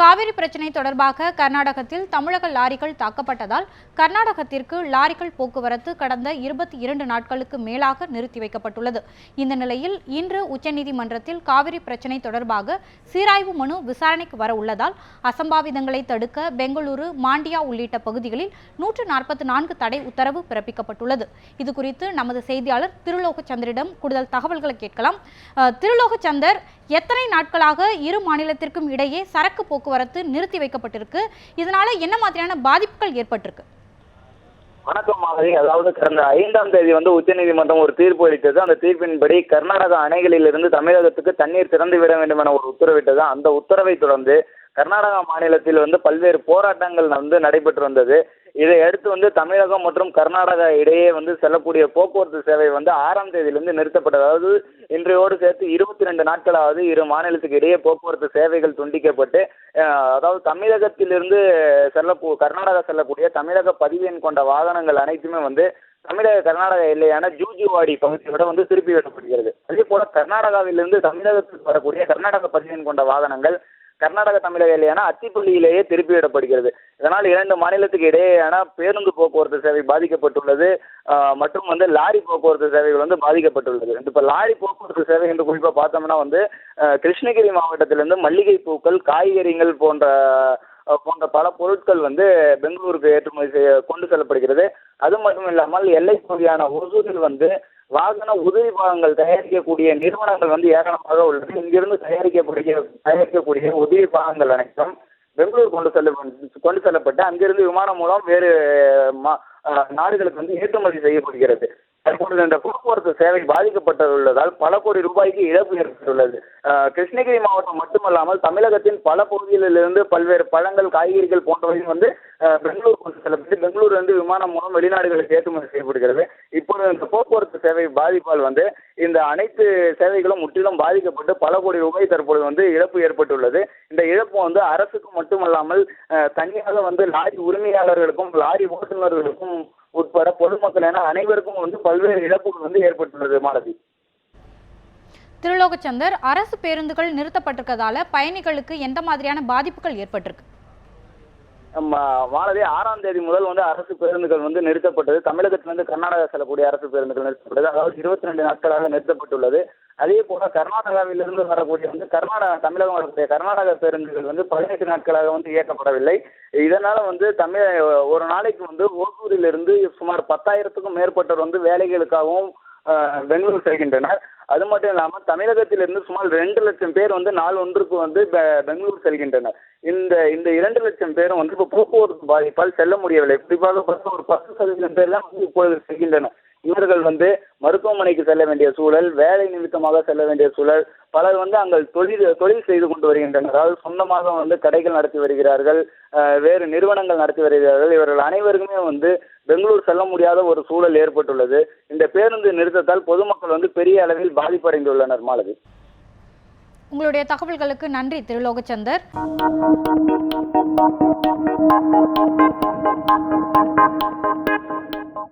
காவிரி பிரச்சினை தொடர்பாக கர்நாடகத்தில் தமிழக லாரிகள் தாக்கப்பட்டதால் கர்நாடகத்திற்கு லாரிகள் போக்குவரத்து கடந்த இருபத்தி இரண்டு நாட்களுக்கு மேலாக நிறுத்தி வைக்கப்பட்டுள்ளது. இந்த நிலையில் இன்று உச்சநீதிமன்றத்தில் காவிரி பிரச்சினை தொடர்பாக சீராய்வு மனு விசாரணைக்கு வர உள்ளதால் அசம்பாவிதங்களை தடுக்க பெங்களூரு மாண்டியா உள்ளிட்ட பகுதிகளில் நூற்று நாற்பத்தி நான்கு தடை உத்தரவு பிறப்பிக்கப்பட்டுள்ளது. இது குறித்து நமது செய்தியாளர் திருலோகச்சந்தரிடம் கூடுதல் தகவல்களை கேட்கலாம். திருலோக திருலோகச்சந்தர் எத்தனை நாட்களாக இரு மாநிலத்திற்கும் இடையே சரக்கு போக்கு போக்குவரத்து நிறுத்தி வைக்கப்பட்டிருக்கு. இதனால என்ன மாதிரியான பாதிப்புகள் ஏற்பட்டிருக்கு? வணக்கம் மாதிரி அதாவது கடந்த ஐந்தாம் தேதி வந்து உச்சநீதிமன்றம் ஒரு தீர்ப்பு அளித்தது. அந்த தீர்ப்பின்படி கர்நாடக அணைகளிலிருந்து தமிழகத்துக்கு தண்ணீர் திறந்து விட வேண்டும் என ஒரு உத்தரவிட்டது. அந்த உத்தரவை தொடர்ந்து கர்நாடகா மாநிலத்தில் வந்து பல்வேறு போராட்டங்கள் வந்து நடைபெற்று வந்தது. இதை அடுத்து வந்து தமிழகம் மற்றும் கர்நாடகா இடையே வந்து செல்லக்கூடிய போக்குவரத்து சேவை வந்து ஆறாம் தேதியிலிருந்து நிறுத்தப்பட்டது. அதாவது இன்றையோடு சேர்த்து இருபத்தி ரெண்டு நாட்களாவது இரு மாநிலத்துக்கு இடையே போக்குவரத்து சேவைகள் துண்டிக்கப்பட்டு அதாவது தமிழகத்திலிருந்து செல்ல கர்நாடகா செல்லக்கூடிய தமிழக பதிவு எண் கொண்ட வாகனங்கள் அனைத்துமே வந்து தமிழக கர்நாடக எல்லையான ஜூஜுவாடி பகுதியோட வந்து திருப்பி விடப்படுகிறது அதே போல கர்நாடகாவிலிருந்து தமிழகத்துக்கு வரக்கூடிய கர்நாடக பதிவு எண் கொண்ட வாகனங்கள் கர்நாடக தமிழக எல்லையான அத்திப்பள்ளியிலேயே திருப்பி விடப்படுகிறது. இதனால் இரண்டு மாநிலத்துக்கு இடையேயான பேருந்து போக்குவரத்து சேவை பாதிக்கப்பட்டுள்ளது. மற்றும் வந்து லாரி போக்குவரத்து சேவைகள் வந்து பாதிக்கப்பட்டுள்ளது. இப்போ லாரி போக்குவரத்து சேவை என்று குறிப்பாக பார்த்தோம்னா வந்து கிருஷ்ணகிரி மாவட்டத்திலிருந்து மல்லிகை பூக்கள் காய்கறிகள் போன்ற போன்ற பல பொருட்கள் வந்து பெங்களூருக்கு ஏற்றுமதி செய்ய கொண்டு செல்லப்படுகிறது. அது மட்டும் இல்லாமல் எல்லை பகுதியான ஒசூரில் வந்து வாகன உதிரி பாகங்கள் தயாரிக்கக்கூடிய நிறுவனங்கள் வந்து ஏராளமாக உள்ளது. இங்கிருந்து தயாரிக்கக்கூடிய தயாரிக்கக்கூடிய உதிரி பாகங்கள் அனைத்தும் பெங்களூர் கொண்டு செல்ல கொண்டு செல்லப்பட்டு அங்கிருந்து விமானம் மூலம் வேறு மா நாடுகளுக்கு வந்து ஏற்றுமதி செய்யப்படுகிறது. தற்பொழுது இந்த போக்குவரத்து சேவை பாதிக்கப்பட்டுள்ளதால் பல கோடி ரூபாய்க்கு இழப்பு ஏற்பட்டுள்ளது. கிருஷ்ணகிரி மாவட்டம் மட்டுமல்லாமல் தமிழகத்தின் பல பகுதிகளிலிருந்து பல்வேறு பழங்கள் காய்கறிகள் போன்றவையும் வந்து பெங்களூர் கொண்டு செல்லப்பட்டு பெங்களூர் வந்து விமானம் மூலம் வெளிநாடுகளுக்கு ஏற்றுமதி செய்யப்படுகிறது. இப்பொழுது இந்த போக்குவரத்து சேவை பாதிப்பால் வந்து இந்த அனைத்து சேவைகளும் முற்றிலும் பாதிக்கப்பட்டு பல கோடி ரூபாய் தற்பொழுது வந்து இழப்பு ஏற்பட்டுள்ளது. இந்த இழப்பு வந்து அரசுக்கு மட்டுமல்லாமல் தனியாக வந்து லாரி உரிமையாளர்களுக்கும் லாரி ஓட்டுநர்களுக்கும் உட்பட பொதுமக்கள் என அனைவருக்கும் வந்து பல்வேறு இழப்புகள் வந்து ஏற்பட்டுள்ளது மாலதி. திருலோகச்சந்தர் அரசு பேருந்துகள் நிறுத்தப்பட்டிருக்கதால பயணிகளுக்கு எந்த மாதிரியான பாதிப்புகள் ஏற்பட்டிருக்கு? மாலதி ஆறாம் தேதி முதல் வந்து அரசு பேருந்துகள் வந்து நிறுத்தப்பட்டது. தமிழகத்திலிருந்து கர்நாடகா செல்லக்கூடிய அரசு பேருந்துகள் நிறுத்தப்பட்டது. அதாவது இருபத்தி ரெண்டு நாட்களாக நிறுத்தப்பட்டுள்ளது. அதே போல கர்நாடகாவிலிருந்து வரக்கூடிய வந்து கர்நாடகா தமிழகம் வரக்கூடிய கர்நாடக பேருந்துகள் வந்து பதினெட்டு நாட்களாக வந்து இயக்கப்படவில்லை. இதனால வந்து தமிழ் ஒரு நாளைக்கு வந்து ஓசூரிலிருந்து சுமார் பத்தாயிரத்துக்கும் மேற்பட்டோர் வந்து வேலைகளுக்காகவும் பெங்களூர் செல்கின்றனர். அது மட்டும் இல்லாமல் தமிழகத்திலிருந்து சுமார் ரெண்டு லட்சம் பேர் வந்து நாள் ஒன்றுக்கு வந்து பெ- பெங்களூர் செல்கின்றனர். இந்த இந்த இரண்டு லட்சம் பேரும் வந்து இப்போ போக்குவரத்து பாதிப்பால் செல்ல முடியவில்லை. குறிப்பாக பார்த்தா ஒரு பத்து சதவீதம் பேர்லாம் வந்து இப்பொழுது செல்கின்றனர். இவர்கள் வந்து மருத்துவமனைக்கு செல்ல வேண்டிய சூழல் வேலை நிமித்தமாக செல்ல வேண்டிய சூழல் பலர் வந்து அங்கே தொழில் தொழில் செய்து கொண்டு வருகின்றனர். அதாவது சொந்தமாக வந்து கடைகள் நடத்தி வருகிறார்கள் வேறு நிறுவனங்கள் நடத்தி வருகிறார்கள். இவர்கள் அனைவருக்குமே வந்து பெங்களூர் செல்ல முடியாத ஒரு சூழல் ஏற்பட்டுள்ளது. இந்த பேருந்து நிறுத்தத்தால் பொதுமக்கள் வந்து பெரிய அளவில் பாதிப்படைந்துள்ளனர் மாலதி. உங்களுடைய தகவல்களுக்கு நன்றி திருலோகச்சந்தர்.